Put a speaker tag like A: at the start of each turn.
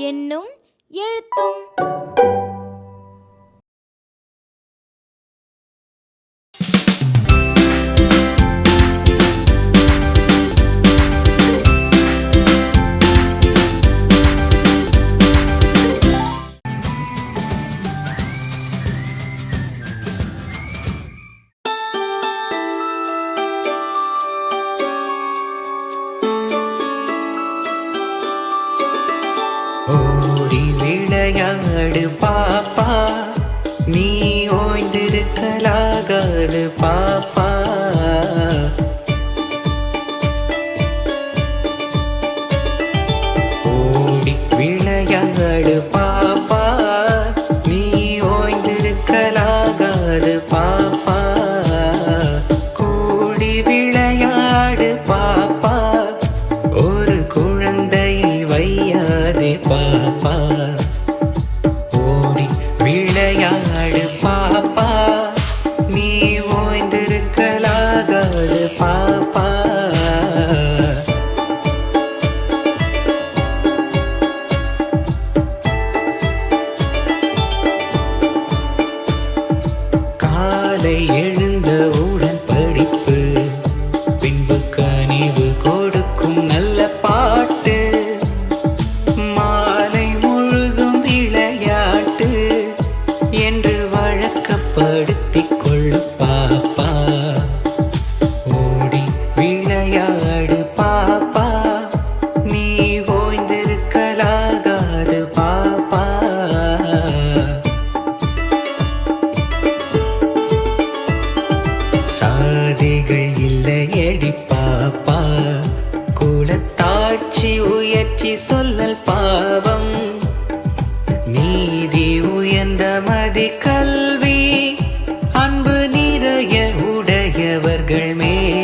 A: என்னும் எழுத்தும்
B: ஓடி விளையாடு பாப்பா. நீ ஓய்ந்திருக்கலாகாது பாப்பா. ஓடி விளையாடு பாப்பா. நீ ஓய்ந்திருக்கலாகாது பாப்பா. விளையாடு பாப்பா. நீ ஓய்ந்திருக்கலாகாது பாப்பா. காலை வழக்கப்படுத்திக் கொள்ளு பாப்பா. ஓடி விளையாடு பாப்பா. நீ ஓய்ந்திருக்கலாகாது பாப்பா. சாதிகள் இல்லையடி பாப்பா. குலத்தாட்சி உயர்ச்சி சொல்லல் பாவம். நீதி உயர்ந்த மதிக்க திகழ்மே